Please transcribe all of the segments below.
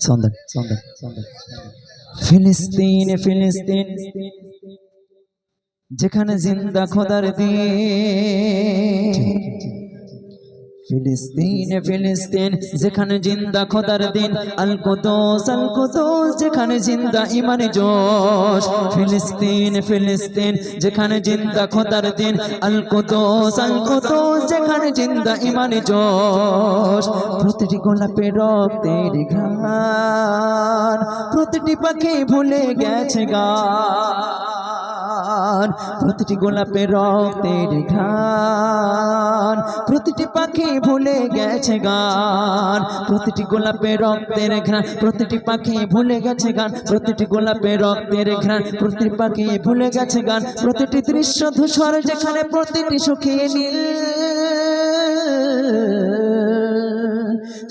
সন্ধান সন্ধান সন্ধান ফিলিস্তিন ফিলিস্তিন যেখানে জিন্দা খোদার দিয়ে ফিলিস্তিন ফিলিস্তিন, যেখানে জিন্দা খোদার দিন। আল কুদুস যেখানে জিন্দা ইমানে জোশ। ফিলিস্তিন ফিলিস্তিন, যেখানে জিন্দা খোদার দিন। আল কুদুস যেখানে জিন্দা ইমানে জোশ। প্রতিটি গোলাপে রক্তের ঘ্রাণ, প্রতিটি পাখি ভুলে গেছে গান, প্রতিটি গোলাপে রক্তের ঘ্রাণ। প্রতিটি পাখি ভুলে গেছে গান, প্রতিটি গোলাপে রক্তের ঘ্রাণ। প্রতিটি পাখি ভুলে গেছে গান, প্রতিটি গোলাপে রক্তের ঘ্রাণ। প্রতিটি পাখি ভুলে গেছে গান, প্রতিটি দৃশ্য ধূসর যেখানে প্রতিটি সুখী নীল।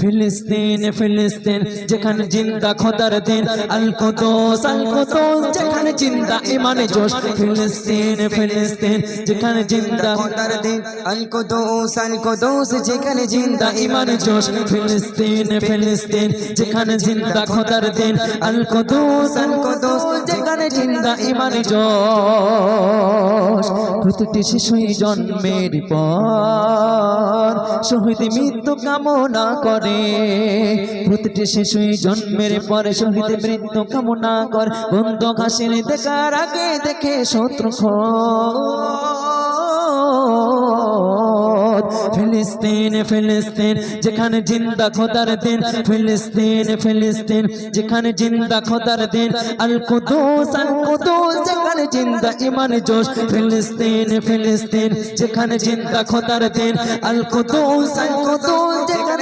ফিলিস্তিন ফিলিস্তিন, যেখানে জিন্দা খোদার দিন। আল কুদুস আল কুদুস, যেখানে জিন্দা ইমানে জোশ। ফিলিস্তিন ফিলিস্তিন, যেখানে জিন্দা খোদার দিন। আল কুদুস আল কুদুস, যেখানে জিন্দা ইমানে জোশ। ফিলিস্তিন ফিলিস্তিন, যেখানে জিন্দা খোদার দিন। আল কুদুস আল কুদুস, যেখানে জিন্দা ইমানে জোশ। প্রতিটি শিশুই জন্মের পর। শহীদ মৃত্যু কামনা করে। প্রতিটি শিশুই জন্মের পরে শহীদ মৃত্যু কামনা করে। বন্ধ ঘাসের দেখার আগে দেখে শত্রু ফিলিস্তিন ফিলিস্তিন, যেখানে জিন্দা খোদার দিন। ফিলিস্তিন ফিলিস্তিন, যেখানে জিন্দা খোদার দিন। আল কুদুস আল কুদুস যেখানে জিন্দা ইমান জোশ। ফিলিস্তিন ফিলিস্তিন, যেখানে জিন্দা খোদার দিন। আল কুদুস আল কুদুস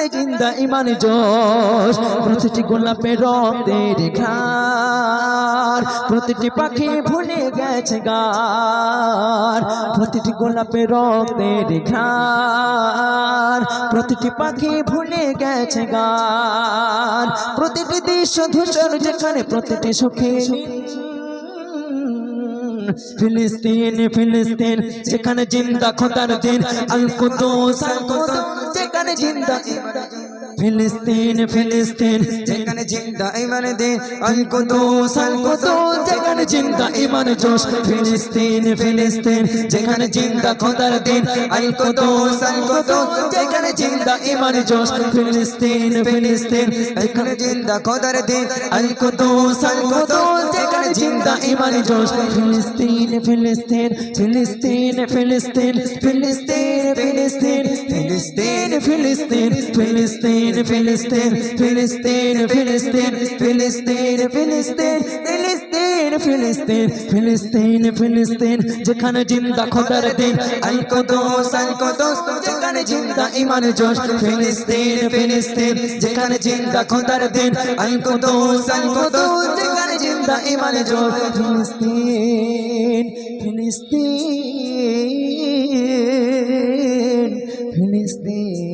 যেখানে জিন্দা, ইমান জোশ। প্রতিটি গোলাপে রক্তের ঘ্রাণ। প্রতিটি পাখি ভুলে গেছে গান। প্রতিটি গোলাপে রক্তের ঘ্রাণ। প্রতিটি পাখি ভুলে গেছে গান। প্রতিটি দৃশ্য ধূসর যেখানে প্রতিটি সুখে ফিলিস্তিন ফিলিস্তিন সেখানে জিন্দা খোদার দিন আল কুদুস আল কুদুস যেখানে জিন্দা ফিলিস্তিন ফিলিস্তিন যেখানে জিন্দা ইমান দিন আল কুদুস আল কুদুস যেখানে জিন্দা ইমান জোশ ফিলিস্তিন ফিলিস্তিন যেখানে জিন্দা খোদার দিন আল কুদুস আল কুদুস যেখানে জিন্দা ইমান জোশ ফিলিস্তিন ফিলিস্তিন যেখানে জিন্দা খোদার দিন আল কুদুস আল কুদুস যেখানে জিন্দা ইমান জোশ ফিলিস্তিন ফিলিস্তিন ফিলিস্তিন ফিলিস্তিন ফিলিস্তিন ফিলিস্তিন ফিলিস্তিন ফিলিস্তিন ফিলিস্তিন ফিলিস্তিন ফিলিস্তিন ফিলিস্তিন ফিলিস্তিন ফিলিস্তিন ফিলিস্তিন ফিলিস্তিন ফিলিস্তিন ফিলিস্তিন ফিলিস্তিন যেখানে জিন্দা খোদার দিন আইকো দোস আইকো দোস যেখানে জিন্দা ইমান জোশ ফিলিস্তিন ফিলিস্তিন যেখানে জিন্দা খোদার দিন আইকো দোস আইকো দোস যেখানে জিন্দা ইমান জোশ ফিলিস্তিন ফিলিস্তিন ফিলিস্তিন